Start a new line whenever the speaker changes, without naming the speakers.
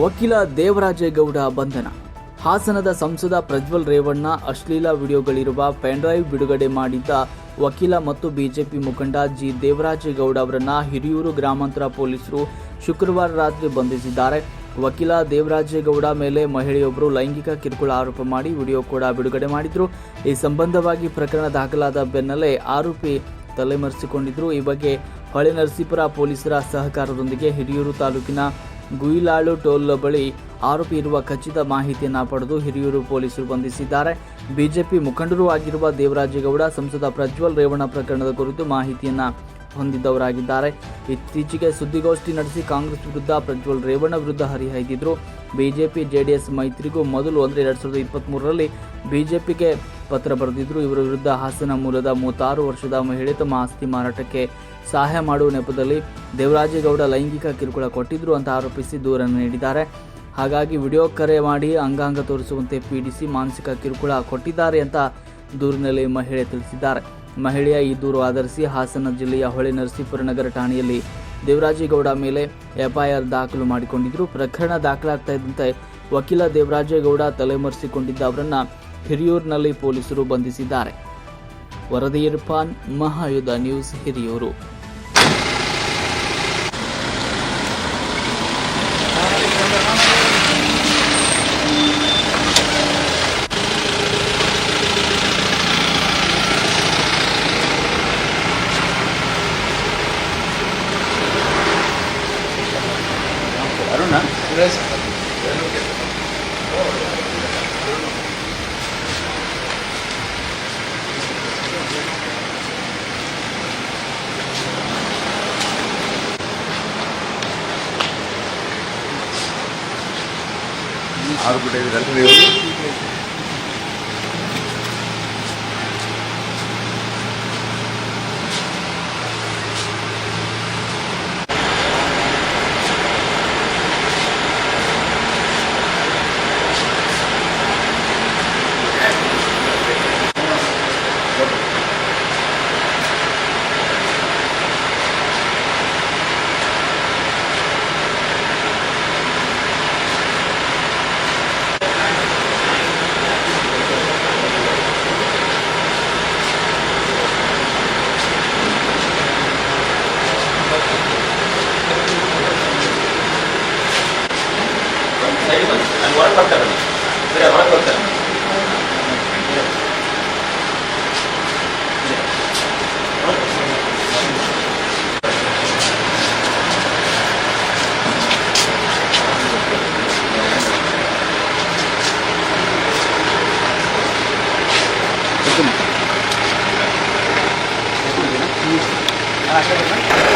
ವಕೀಲ ದೇವರಾಜೇಗೌಡ ಬಂಧನ. ಹಾಸನದ ಸಂಸದ ಪ್ರಜ್ವಲ್ ರೇವಣ್ಣ, ಅಶ್ಲೀಲ ವಿಡಿಯೋಗಳಿರುವ ಪೆನ್ಡ್ರೈವ್ ಬಿಡುಗಡೆ ಮಾಡಿದ್ದ ವಕೀಲ ಮತ್ತು ಬಿಜೆಪಿ ಮುಖಂಡ ಜಿ ದೇವರಾಜೇಗೌಡ ಅವರನ್ನು ಹಿರಿಯೂರು ಗ್ರಾಮಾಂತರ ಪೊಲೀಸರು ಶುಕ್ರವಾರ ರಾತ್ರಿ ಬಂಧಿಸಿದ್ದಾರೆ. ವಕೀಲ ದೇವರಾಜೇಗೌಡ ಮೇಲೆ ಮಹಿಳೆಯೊಬ್ಬರು ಲೈಂಗಿಕ ಕಿರುಕುಳ ಆರೋಪ ಮಾಡಿ ವಿಡಿಯೋ ಕೂಡ ಬಿಡುಗಡೆ ಮಾಡಿದ್ರು. ಈ ಸಂಬಂಧವಾಗಿ ಪ್ರಕರಣ ದಾಖಲಾದ ಬೆನ್ನಲ್ಲೇ ಆರೋಪಿ ತಲೆಮರೆಸಿಕೊಂಡಿದ್ರು. ಈ ಬಗ್ಗೆ ಹೊಳೆ ನರಸೀಪುರ ಪೊಲೀಸರ ಸಹಕಾರದೊಂದಿಗೆ ಹಿರಿಯೂರು ತಾಲೂಕಿನ ಗುಯಿಲಾಳು ಟೋಲ್ ಬಳಿ ಆರೋಪಿ ಇರುವ ಖಚಿತ ಮಾಹಿತಿಯನ್ನು ಪಡೆದು ಹಿರಿಯೂರು ಪೊಲೀಸರು ಬಂಧಿಸಿದ್ದಾರೆ. ಬಿಜೆಪಿ ಮುಖಂಡರೂ ಆಗಿರುವ ದೇವರಾಜೇಗೌಡ ಸಂಸದ ಪ್ರಜ್ವಲ್ ರೇವಣ್ಣ ಪ್ರಕರಣದ ಕುರಿತು ಮಾಹಿತಿಯನ್ನು ಹೊಂದಿದ್ದವರಾಗಿದ್ದಾರೆ ಇತ್ತೀಚೆಗೆ ಸುದ್ದಿಗೋಷ್ಠಿ ನಡೆಸಿ ಕಾಂಗ್ರೆಸ್ ವಿರುದ್ಧ ಪ್ರಜ್ವಲ್ ರೇವಣ್ಣ ವಿರುದ್ಧ ಹರಿಹಾಯ್ದಿದ್ರು. ಬಿಜೆಪಿ ಜೆಡಿಎಸ್ ಮೈತ್ರಿಗೂ ಮೊದಲು ಅಂದರೆ ಎರಡು ಸಾವಿರದ ಇಪ್ಪತ್ತ್ಮೂರರಲ್ಲಿ ಬಿಜೆಪಿಗೆ ಪತ್ರ ಬರೆದಿದ್ದರು ಇವರ ವಿರುದ್ಧ ಹಾಸನ ಮೂಲದ ಮೂವತ್ತಾರು ವರ್ಷದ ಮಹಿಳೆ ತಮ್ಮ ಆಸ್ತಿ ಮಾರಾಟಕ್ಕೆ ಸಹಾಯ ಮಾಡುವ ನೆಪದಲ್ಲಿ ದೇವರಾಜೇಗೌಡ ಲೈಂಗಿಕ ಕಿರುಕುಳ ಕೊಟ್ಟಿದ್ರು ಅಂತ ಆರೋಪಿಸಿ ದೂರನ್ನು ನೀಡಿದ್ದಾರೆ. ಹಾಗಾಗಿ ವಿಡಿಯೋ ಕರೆ ಮಾಡಿ ಅಂಗಾಂಗ ತೋರಿಸುವಂತೆ ಪೀಡಿಸಿ ಮಾನಸಿಕ ಕಿರುಕುಳ ಕೊಟ್ಟಿದ್ದಾರೆ ಅಂತ ದೂರಿನಲ್ಲಿ ಮಹಿಳೆ ತಿಳಿಸಿದ್ದಾರೆ. ಮಹಿಳೆಯ ಈ ದೂರು ಆಧರಿಸಿ ಹಾಸನ ಜಿಲ್ಲೆಯ ಹೊಳೆ ನರಸೀಪುರ ನಗರ ಠಾಣೆಯಲ್ಲಿ ದೇವರಾಜೇಗೌಡ ಮೇಲೆ ಎಫ್ಐಆರ್ ದಾಖಲು ಮಾಡಿಕೊಂಡಿದ್ರು. ಪ್ರಕರಣ ದಾಖಲಾಗ್ತಾ ಇದ್ದಂತೆ ವಕೀಲ ದೇವರಾಜೇಗೌಡ ತಲೆಮರೆಸಿಕೊಂಡಿದ್ದ ಅವರನ್ನ ಹಿರಿಯೂರಿನಲ್ಲಿ ಪೊಲೀಸರು ಬಂಧಿಸಿದ್ದಾರೆ. ವರದಿ ಇರ್ಫಾನ್ ಮಹಾಯುಧ ನ್ಯೂಸ್ ಹಿರಿಯೂರು.
ಅರುಣ ఆరుగురు ఐదు ನೀವು
ನಾನು ಹೊರಗೆ ಬರ್ತಾರೆ ಸರಿ ಹೊರಗೆ ಬರ್ತಾರೆ
ಹಾಂ